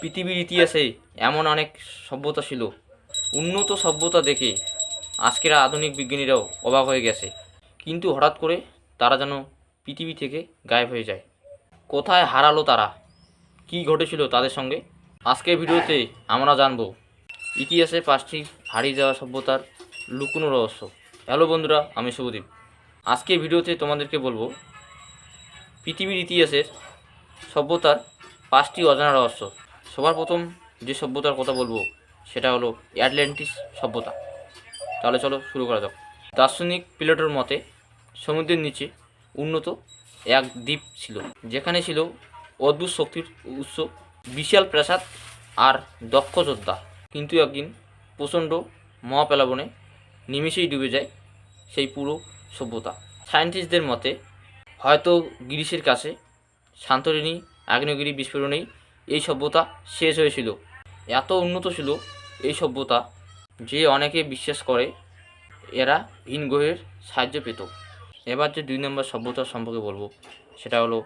পৃথিবীর ইতিহাসে এমন অনেক সভ্যতা ছিল। উন্নত সভ্যতা দেখে আজকের আধুনিক বিজ্ঞানীরাও অবাক হয়ে গেছে। কিন্তু হঠাৎ করে তারা যেন পৃথিবী থেকে গায়েব হয়ে যায়। কোথায় হারালো তারা? কি ঘটেছিল তাদের সঙ্গে? আজকের ভিডিওতে আমরা জানব ইতিহাসে পাঁচটি হারিয়ে যাওয়া সভ্যতার লুকোনো রহস্য। হ্যালো বন্ধুরা, আমি শুভদীপ। আজকের ভিডিওতে তোমাদেরকে বলব, পৃথিবীর ইতিহাসের সভ্যতার পাঁচটি অজানা রহস্য। সবার প্রথম যে সভ্যতার কথা বলব, সেটা হলো অ্যাটলান্টিস সভ্যতা। তাহলে চলো শুরু করা যাক। দার্শনিক প্লেটোর মতে, সমুদ্রের নিচে উন্নত এক দ্বীপ ছিল, যেখানে ছিল অদ্ভুত শক্তির উৎস, বিশাল প্রাসাদ আর দক্ষ যোদ্ধা। কিন্তু একদিন প্রচণ্ড মহাপ্লাবনে নিমেষেই ডুবে যায় সেই পুরো সভ্যতা। সায়েন্টিস্টদের মতে, হয়তো গ্রিসের কাছে শান্তরিণী, আগ্নেয়গিরি বিস্ফোরণেই এই সভ্যতা শেষ হয়েছিল। এত উন্নত ছিল এই সভ্যতা যে অনেকে বিশ্বাস করে এরা ভিন গ্রহের সাহায্য পেত। এবার যে দুই নম্বর সভ্যতা সম্পর্কে বলব, সেটা হলো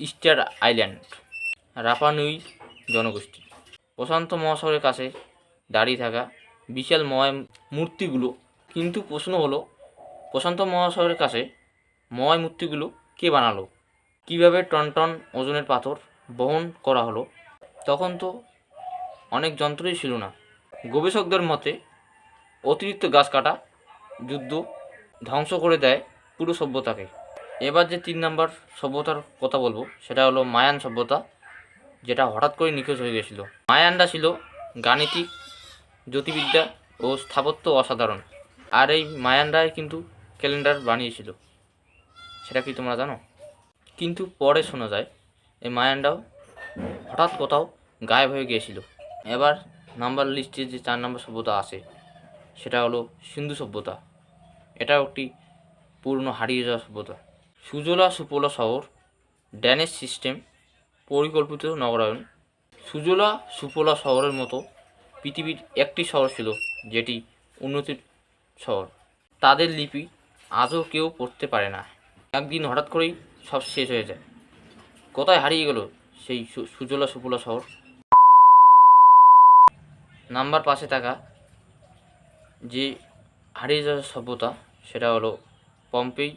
ইস্টার আইল্যান্ড, রাপানুই জনগোষ্ঠী। প্রশান্ত মহাসাগরের কাছে দাঁড়িয়ে থাকা বিশাল ময় মূর্তিগুলো কিন্তু প্রশ্ন হলো, প্রশান্ত মহাসাগরের কাছে ময় মূর্তিগুলো কে বানালো? কীভাবে টন টন ওজনের পাথর বহন করা হলো, তখন তো অনেক যন্ত্রই ছিল না। গবেষকদের মতে, অতিরিক্ত গাছ কাটা, যুদ্ধ ধ্বংস করে দেয় পুরো সভ্যতাকে। এবার যে তিন নম্বর সভ্যতার কথা বলব, সেটা হলো মায়ান সভ্যতা, যেটা হঠাৎ করে নিখোঁজ হয়ে গেছিল। মায়ানরা ছিল গাণিতিক, জ্যোতির্বিদ্যা ও স্থাপত্য অসাধারণ। আর এই মায়ানরাই কিন্তু ক্যালেন্ডার বানিয়েছিল। সেটা কি তোমরা জানো? কিন্তু পরে শোনা যায় এই মায়ানরাও হঠাৎ কোথাও গায়েব হয়ে গিয়েছিল। এবার নাম্বার লিস্টে যে চার নম্বর সভ্যতা আছে, সেটা হলো সিন্ধু সভ্যতা। এটাও একটি পুরনো হারিয়ে যাওয়া সভ্যতা। সুজলা সুফলা শহর, ড্যানেজ সিস্টেম, পরিকল্পিত নগরায়ন। সুজলা সুফলা শহরের মতো পৃথিবীর একটি শহর ছিল, যেটি উন্নতির শহর। তাদের লিপি আজও কেউ পড়তে পারে না। একদিন হঠাৎ করেই সব শেষ হয়ে যায়। কোথায় হারিয়ে গেল সেই সুজলা সুফলা শহর? নাম্বার পাশে থাকা যে হারিয়ে যাওয়া সভ্যতা, সেটা হলো পম্পেই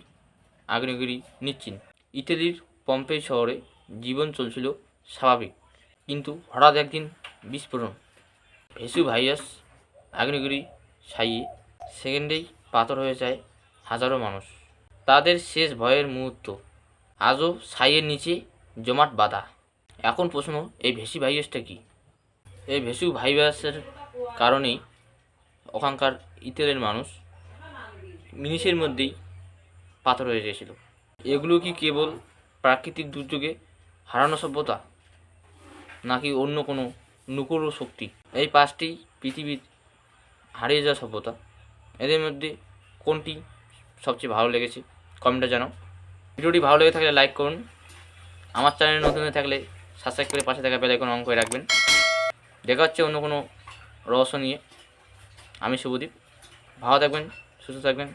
আগ্নেয়গিরি নিশ্চিন। ইতালির পম্পেই শহরে জীবন চলছিল স্বাভাবিক, কিন্তু হঠাৎ একদিন বিস্ফোরণ। ভেসু ভাইরাস আগ্নেয়গিরি ছাইয়ে সেকেন্ডেই পাথর হয়ে যায় হাজারো মানুষ। তাদের শেষ ভয়ের মুহূর্ত, আজও ছাইয়ের নিচে জমাট বাঁধা। এখন প্রশ্ন, এই ভেসি ভাইরাসটা কী? এই ভেসু ভাইরাসের কারণেই ওখানকার ইতালির মানুষ মিনিটের মধ্যেই পাথর হয়ে গিয়েছিল। এগুলো কি কেবল প্রাকৃতিক দুর্যোগে হারানো সভ্যতা, নাকি অন্য কোনো নুকুর শক্তি? এই পাঁচটি পৃথিবীর হারিয়ে যাওয়া সভ্যতা, এদের মধ্যে কোনটি সবচেয়ে ভালো লেগেছে? কমেন্টে জানাও। ভিডিওটি ভালো লেগে থাকলে লাইক করুন। আমার চ্যানেল নতুন হয়ে থাকলে সাবস্ক্রাইব করে পাশে থাকা বেলাইকন অন করে রাখবেন। দেখা হচ্ছে অন্য কোনো রহস্য নিয়ে। আমি শুভদীপ ভালো থাকবেন, সুস্থ থাকবেন।